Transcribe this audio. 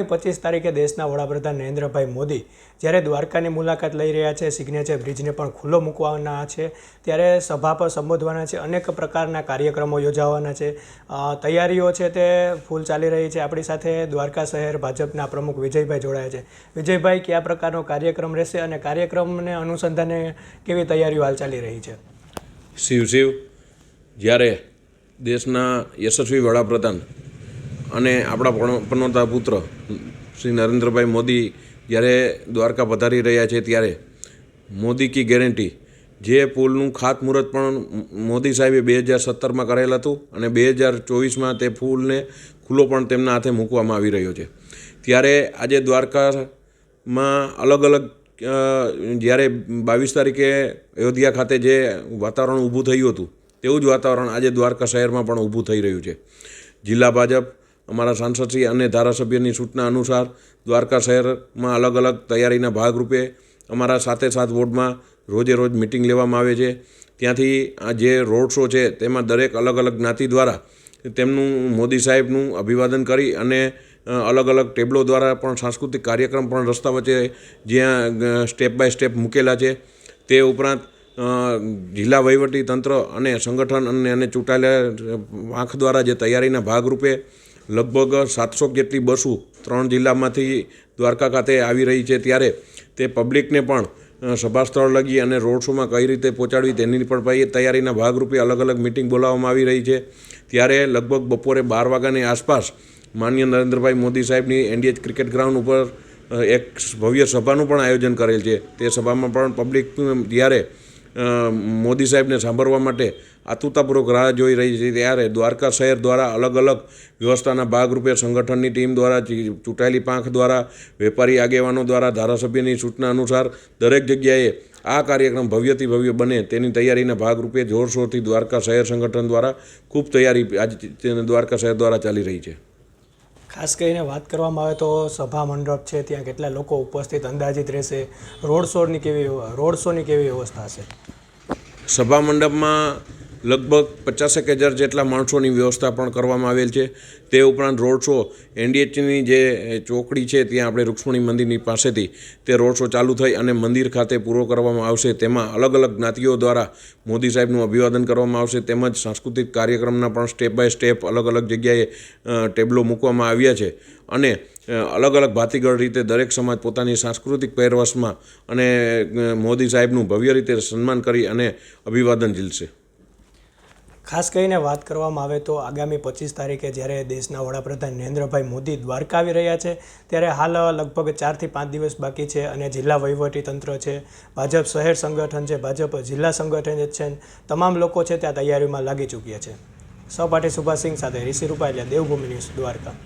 પચીસ તારીખે દેશના વડાપ્રધાન નરેન્દ્રભાઈ મોદી જ્યારે દ્વારકાની મુલાકાત લઈ રહ્યા છે, સિગ્નેચર બ્રિજને પણ ખુલ્લો મૂકવાના છે, ત્યારે સભા પર સંબોધવાના છે, અનેક પ્રકારના કાર્યક્રમો યોજાવાના છે. તૈયારીઓ છે તે ફૂલ ચાલી રહી છે. આપણી સાથે દ્વારકા શહેર ભાજપના પ્રમુખ વિજયભાઈ જોડાયા છે. વિજયભાઈ, કયા પ્રકારનો કાર્યક્રમ રહેશે અને કાર્યક્રમને અનુસંધાને કેવી તૈયારીઓ હાલ ચાલી રહી છે? શિવ શિવ. જ્યારે દેશના યશસ્વી વડાપ્રધાન અને આપણા પણ- પનોતા પુત્ર, શ્રી નરેન્દ્રભાઈ મોદી જ્યારે દ્વારકા પધારી રહ્યા છે ત્યારે, મોદી કી ગેરંટી, જે પુલનું ખાતમુહૂર્ત પણ મોદી સાહેબે બે હજાર સત્તરમાં કરેલ હતું અને બે હજાર ચોવીસમાં તે પુલને ખુલ્લો પણ તેમના હાથે મૂકવામાં આવી રહ્યો છે. ત્યારે આજે દ્વારકામાં અલગ અલગ જ્યારે બાવીસ તારીખે અયોધ્યા ખાતે જે વાતાવરણ ઊભું થયું હતું, તેવું જ વાતાવરણ આજે દ્વારકા શહેરમાં પણ ઊભું થઈ રહ્યું છે. જિલ્લા ભાજપ અમારા સાંસદશ્રી અને ધારાસભ્યની સૂચના અનુસાર દ્વારકા શહેરમાં અલગ અલગ તૈયારીના ભાગરૂપે અમારા સાથે સાત વોર્ડમાં રોજે રોજ મિટિંગ લેવામાં આવે છે. ત્યાંથી આ જે રોડ શો છે તેમાં દરેક અલગ અલગ જ્ઞાતિ દ્વારા તેમનું મોદી સાહેબનું અભિવાદન કરી અને અલગ અલગ ટેબલો દ્વારા પણ સાંસ્કૃતિક કાર્યક્રમ પણ રસ્તા વચ્ચે જ્યાં સ્ટેપ બાય સ્ટેપ મૂકેલા છે. તે ઉપરાંત જિલ્લા વહીવટી તંત્ર અને સંગઠન અને અને ચૂંટાયેલા આંખ દ્વારા જે તૈયારીના ભાગરૂપે લગભગ સાતસો જેટલી બસો ત્રણ જિલ્લામાંથી દ્વારકા ખાતે આવી રહી છે ત્યારે તે પબ્લિકને પણ સભાસ્થળ સભા સ્થળ લગી અને રોડ શોમાં કઈ રીતે પહોંચાડવી તેની પણ તૈયારીના ભાગરૂપે અલગ અલગ મિટિંગ બોલાવવામાં આવી રહી છે. ત્યારે લગભગ બપોરે બાર વાગ્યાની આસપાસ માન્ય નરેન્દ્રભાઈ મોદી સાહેબની એનડીએચ ક્રિકેટ ગ્રાઉન્ડ ઉપર એક ભવ્ય સભાનું પણ આયોજન કરેલ છે. તે સભામાં પણ પબ્લિક જ્યારે મોદી સાહેબને સાંભળવા માટે આતુરતાપૂર્વક રાહ જોઈ રહી છે ત્યારે દ્વારકા શહેર દ્વારા અલગ અલગ વ્યવસ્થાના ભાગરૂપે સંગઠનની ટીમ દ્વારા ચૂંટાયેલી પાંખ દ્વારા વેપારી આગેવાનો દ્વારા ધારાસભ્યની સૂચના અનુસાર દરેક જગ્યાએ આ કાર્યક્રમ ભવ્યથી ભવ્ય બને તેની તૈયારીના ભાગરૂપે જોરશોરથી દ્વારકા શહેર સંગઠન દ્વારા ખૂબ તૈયારી આજે દ્વારકા શહેર દ્વારા ચાલી રહી છે. ખાસ કરીને વાત કરવામાં આવે તો સભા મંડપ છે ત્યાં કેટલા લોકો ઉપસ્થિત અંદાજિત રહેશે રોડ શોની કેવી રોડ શોની કેવી વ્યવસ્થા છે સભા મંડપમાં લગભગ પચાસેક હજાર જેટલા માણસોની વ્યવસ્થા પણ કરવામાં આવેલ છે. તે ઉપરાંત રોડ શો, એનડીએચની જે ચોકડી છે ત્યાં આપણે રૂક્ષ્મણી મંદિરની પાસેથી તે રોડ શો ચાલુ થઈ અને મંદિર ખાતે પૂરો કરવામાં આવશે. તેમાં અલગ અલગ જ્ઞાતિઓ દ્વારા મોદી સાહેબનું અભિવાદન કરવામાં આવશે. તેમજ સાંસ્કૃતિક કાર્યક્રમના પણ સ્ટેપ બાય સ્ટેપ અલગ અલગ જગ્યાએ ટેબલો મૂકવામાં આવ્યા છે. અને અલગ અલગ ભાતીગળ રીતે દરેક સમાજ પોતાની સાંસ્કૃતિક પહેરવેશમાં અને મોદી સાહેબનું ભવ્ય રીતે સન્માન કરી અને અભિવાદન ઝીલશે. ખાસ કરીને વાત કરવામાં આવે તો આગામી પચીસ તારીખે જ્યારે દેશના વડાપ્રધાન નરેન્દ્રભાઈ મોદી દ્વારકા આવી રહ્યા છે, ત્યારે હાલ લગભગ ચારથી પાંચ દિવસ બાકી છે અને જિલ્લા તંત્ર છે, ભાજપ શહેર સંગઠન છે, ભાજપ જિલ્લા સંગઠન છે, તમામ લોકો છે ત્યાં તૈયારીમાં લાગી ચૂક્યા છે. સૌપાટી સુભાષસિંહ સાથે ઋષિ રૂપાલિયા, દેવભૂમિ ન્યૂઝ દ્વારકા.